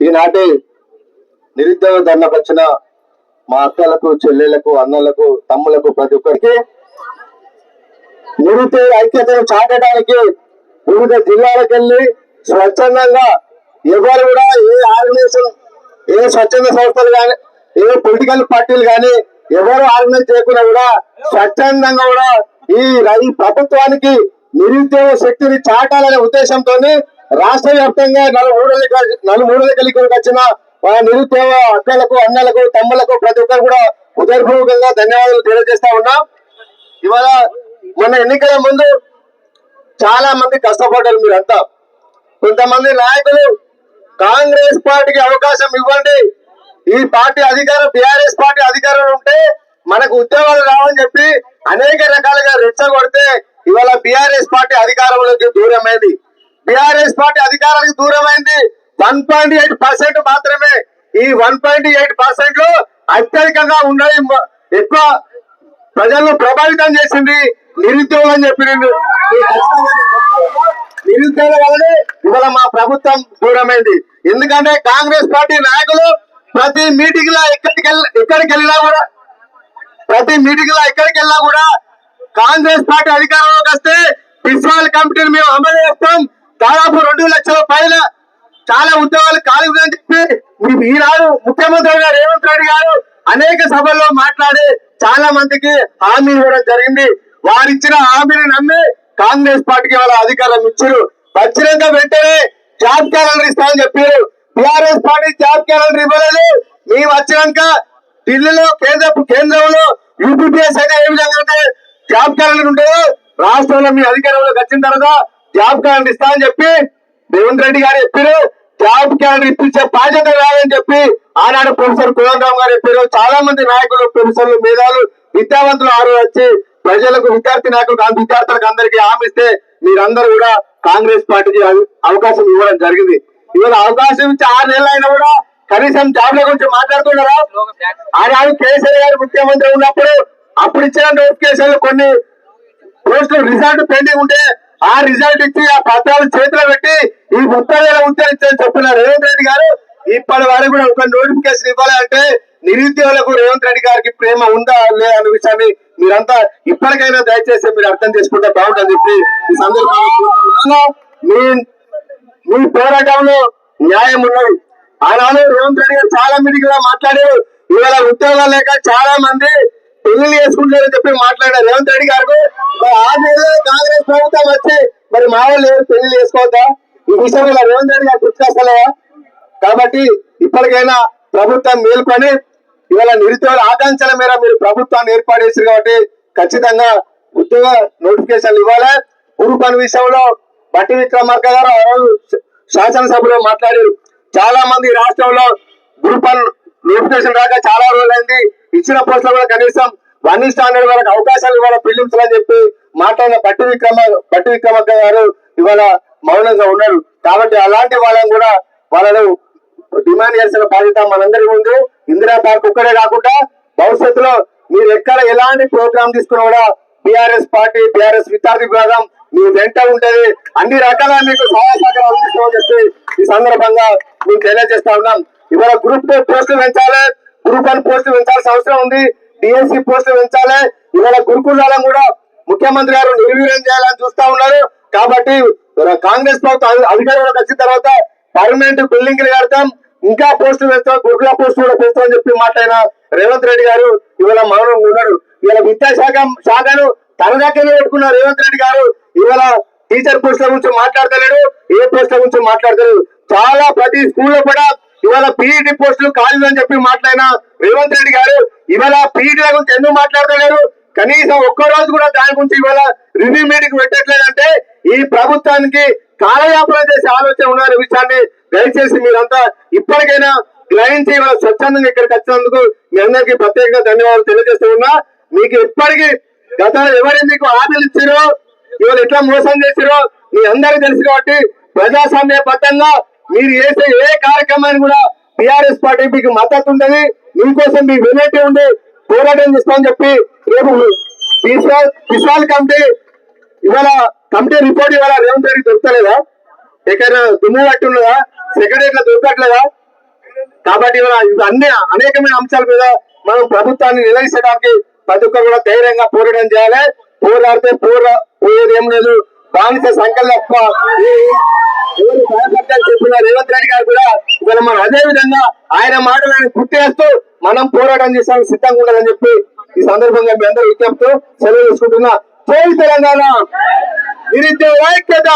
ఈనాటి నిరుద్యోగ ధర్నకు వచ్చిన మా అక్కలకు చెల్లెలకు అన్నలకు తమ్ములకు ప్రతి ఒక్కరికి నిరుద్యోగ ఐక్యతను చాటడానికి వివిధ జిల్లాలకు వెళ్ళి స్వచ్ఛందంగా ఎవరు కూడా ఏ ఆర్గనైజేషన్ ఏ స్వచ్ఛంద సంస్థలు కానీ ఏ పొలిటికల్ పార్టీలు కానీ ఎవరు ఆర్గనైజ్ చేయకుండా కూడా స్వచ్ఛందంగా కూడా ఈ ఈ ప్రభుత్వానికి నిరుద్యోగ శక్తిని చాటాలనే ఉద్దేశంతో రాష్ట్ర వ్యాప్తంగా నలుమూడు నలుమూడు కలిగి వచ్చిన నిరుద్యోగ అక్కలకు అన్నలకు తమ్ములకు ప్రతి ఒక్కరు కూడా హృదయపూర్వకంగా ధన్యవాదాలు తెలియజేస్తా ఉన్నాం. ఇవాళ మన ఎన్నికల ముందు చాలా మంది కష్టపడ్డారు మీరంతా. కొంతమంది నాయకులు కాంగ్రెస్ పార్టీకి అవకాశం ఇవ్వండి. ఈ పార్టీ అధికారం బీఆర్ఎస్ పార్టీ అధికారంలో ఉంటే మనకు ఉద్యోగాలు రావని చెప్పి అనేక రకాలుగా రెచ్చగొడితే ఇవాళ బీఆర్ఎస్ పార్టీ అధికారంలోకి దూరమైంది. బీఆర్ఎస్ పార్టీ అధికారానికి దూరమైంది. వన్ పాయింట్ ఎయిట్ పర్సెంట్ మాత్రమే. ఈ వన్ పాయింట్ ఎయిట్ పర్సెంట్లో అత్యధికంగా ఉన్నాయి. ఎక్కువ ప్రజలను ప్రభావితం చేసింది నిరుద్యోగం అని చెప్పి నిరుద్యోగం నిరుద్యోగ వల్లనే ఇవాళ మా ప్రభుత్వం దూరమైంది. ఎందుకంటే కాంగ్రెస్ పార్టీ నాయకులు ప్రతి మీటింగ్లో ఎక్కడికి ఎక్కడికి వెళ్ళినా కూడా ప్రతి మీటింగ్లో ఎక్కడికి వెళ్ళినా కూడా కాంగ్రెస్ పార్టీ అధికారంలోకి వస్తే పిస్వాల్ కమిటీని మేము అమలు చేస్తాం. దాదాపు రెండు లక్షల పైన చాలా ఉద్యోగాలు ఖాళీ ఉందని చెప్పి మీ- ఈనాడు ముఖ్యమంత్రి గారు రేవంత్ రెడ్డి గారు అనేక సభల్లో మాట్లాడి చాలా మందికి హామీ ఇవ్వడం జరిగింది. వారిచ్చిన హామీని నమ్మి కాంగ్రెస్ పార్టీకి వాళ్ళ అధికారం ఇచ్చారు. వచ్చినంత వెంటనే జాబ్ క్యాలెండర్ ఇస్తామని చెప్పారు. టిఆర్ఎస్ పార్టీ జాబ్ క్యాలెండర్ ఇవ్వలేదు. మేము వచ్చినాక ఢిల్లీలో కేంద్ర కేంద్రంలో యూపీపీఎస్ అయితే ఏ విధంగా అయితే జాబ్ క్యాలెండర్ ఉంటుందో రాష్ట్రంలో మీ అధికారంలోకి వచ్చిన తర్వాత జాబ్ క్యాలెండర్ ఇస్తామని చెప్పి రేవంత్ రెడ్డి గారు చెప్పారు. జాబ్ క్యాలెండర్ ఇప్పించే బాధ్యత కాదని చెప్పి ఆనాడు ప్రొఫెసర్ కులంరామ్ గారు చెప్పారు. చాలా మంది నాయకులు ప్రొఫెసర్లు మేధాలు విద్యావంతులు ఆరు వచ్చి ప్రజలకు విద్యార్థి నాయకులు విద్యార్థులకు అందరికీ హామీ మీరందరూ కూడా కాంగ్రెస్ పార్టీకి అవకాశం ఇవ్వడం జరిగింది. ఇవాళ అవకాశం ఇచ్చి ఆరు నెలలు అయినా కూడా కనీసం జాబ్ల గురించి మాట్లాడుతున్నారా ఆనాడు కేసీఆర్ గారు ముఖ్యమంత్రి ఉన్నప్పుడు అప్పుడు ఇచ్చిన నోటిఫికేషన్లు కొన్ని పోస్టులు రిజల్ట్ పెండింగ్ ఉంటే ఆ రిజల్ట్ ఇచ్చి ఆ పత్రాలు చేతిలో పెట్టి ఈ ముప్పై వేల ఉత్తరించని చెప్పిన రేవంత్ రెడ్డి గారు ఇప్పటి వరకు కూడా ఒక నోటిఫికేషన్ ఇవ్వాలంటే నిరుద్యోగులకు రేవంత్ రెడ్డి గారికి ప్రేమ ఉందా లేదా అనే విషయాన్ని మీరంతా ఇప్పటికైనా దయచేసి మీరు అర్థం చేసుకుంటే బాగుంటుంది. చెప్పి ఈ సందర్భంగా మీ మీ పోరాటంలో న్యాయం ఉన్నది. ఆనాడు రేవంత్ రెడ్డి గారు చాలా మీటింగ్ కూడా మాట్లాడారు. ఇవాళ ఉద్యోగాలు లేక చాలా మంది పెళ్ళి చేసుకుంటారని చెప్పి మాట్లాడారు. రేవంత్ రెడ్డి గారు ఆది ప్రభుత్వం వచ్చి మరి మా వాళ్ళు పెళ్ళి చేసుకోవద్దా? ఈ విషయంలో రేవంత్ రెడ్డి గారు గుర్తుకొస్తలేవా కాబట్టి ఇప్పటికైనా ప్రభుత్వం మేల్కొని ఇవాళ నిరుద్యోగుల ఆకాంక్షల మేర మీరు ప్రభుత్వాన్ని ఏర్పాటు చేశారు కాబట్టి ఖచ్చితంగా ఉద్యోగ నోటిఫికేషన్లు ఇవ్వాలి. గురు పని విషయంలో బట్టి విక్రమార్క గారు ఆ రోజు శాసనసభలో మాట్లాడారు. చాలా మంది రాష్ట్రంలో గ్రూప్ వన్ నోటిఫికేషన్ రాక చాలా రోజులైంది. ఇచ్చిన పోస్టులు కూడా కనీసం వన్ స్టాండర్డ్ వరకు అవకాశాలు ఇవాళ ఫిలిమ్స్ అని చెప్పి మాట్లాడిన బట్టి విక్రమ బట్టి విక్రమక్క గారు ఇవాళ మౌనంగా ఉన్నారు. కాబట్టి అలాంటి వాళ్ళని కూడా వాళ్ళను డిమాండ్ చేసిన బాధ్యత మనందరి ముందు ఇందిరా పార్క్ ఒక్కడే కాకుండా భవిష్యత్తులో మీరు ఎక్కడ ఎలాంటి ప్రోగ్రామ్ తీసుకున్నా కూడా బీఆర్ఎస్ పార్టీ బీఆర్ఎస్ విద్యార్థి విభాగం మీ వెంట ఉంటది. అన్ని రకాల మీకు సహాయ సహకారం అందిస్తామని చెప్పి ఈ సందర్భంగా మీకు తెలియజేస్తా ఉన్నాం. ఇవాళ గ్రూప్ టూ పోస్టులు పెంచాలి. గ్రూప్ వన్ పోస్టులు పెంచాల్సిన అవసరం ఉంది. డిఎస్సి పోస్టులు పెంచాలి. ఇవాళ గురుకులాలను కూడా ముఖ్యమంత్రి గారు నిర్వీర్యం చేయాలని చూస్తా ఉన్నారు. కాబట్టి కాంగ్రెస్ ప్రభుత్వం అధి- అధికారంలోకి వచ్చిన తర్వాత పర్మనెంట్ బిల్డింగ్లు కడతాం. ఇంకా పోస్టులు పెంచాం గురుకుల పోస్టులు కూడా పెంచామని చెప్పి మాట్లాడిన రేవంత్ రెడ్డి గారు ఇవాళ మౌనం ఉన్నారు. ఇవాళ విద్యాశాఖ శాఖను తన దగ్గరనే పెట్టుకున్న రేవంత్ రెడ్డి గారు ఇవాళ టీచర్ పోస్టుల గురించి మాట్లాడతలేడు ఏ పోస్టుల గురించి మాట్లాడతలేడు. చాలా ప్రతి స్కూల్లో కూడా ఇవాళ పీఈటీ పోస్టులు ఖాళీ అని చెప్పి మాట్లాడిన రేవంత్ రెడ్డి గారు ఇవాళ పీఈటీల గురించి ఎందుకు మాట్లాడతలేరు? కనీసం ఒక్క రోజు కూడా దాని గురించి ఇవాళ రివ్యూ మీటింగ్ పెట్టట్లేదంటే ఈ ప్రభుత్వానికి కాలయాపన చేసే ఆలోచన ఉన్న విషయాన్ని దయచేసి మీరంతా ఇప్పటికైనా గ్రహించి ఇవాళ స్వచ్ఛందంగా ఇక్కడికి వచ్చినందుకు మీ అందరికీ ప్రత్యేకంగా ధన్యవాదాలు తెలియజేస్తూ ఉన్నా. మీకు ఇప్పటికీ గతంలో ఎవరు మీకు హామీలు ఇచ్చారో ఇవాళ ఎట్లా మోసం చేసిరో మీ అందరూ తెలుసు కాబట్టి ప్రజాస్వామ్యబద్ధంగా మీరు చేసే ఏ కార్యక్రమాన్ని కూడా టిఆర్ఎస్ పార్టీ మీకు మద్దతు ఉంటుంది మీకోసం మీ వెనటి ఉండి పోరాటం చేస్తామని చెప్పి రేపు విశాల్ కమిటీ ఇవాళ కమిటీ రిపోర్ట్ ఇవాళ రేవంత్ రెడ్డి దొరకలేదా ఎక్కడ దుమ్ము పట్టి ఉన్నదా సెక్రటరీ దొరకట్లేదా? కాబట్టి ఇవాళ ఇవి అన్ని అనేకమైన అంశాల మీద మనం ప్రభుత్వాన్ని నిలదీసడానికి ప్రతి ఒక్కరు కూడా ధైర్యంగా పోరాటం చేయాలి. పోరాడితే పోర పోయేది ఏం లేదు. బానిస సంకల్ప ఎవరు చెప్పిన రేవంత్ రెడ్డి గారు కూడా ఇవాళ మనం అదే విధంగా ఆయన మాటలను గుర్తేస్తూ మనం పోరాటం చేసానికి సిద్ధంగా ఉండాలని చెప్పి ఈ సందర్భంగా మీ అందరూ విజ్ఞప్తూ సెలవు తీసుకుంటున్నా. జై తెలంగాణ! నిరుద్యోగ ఐక్యత!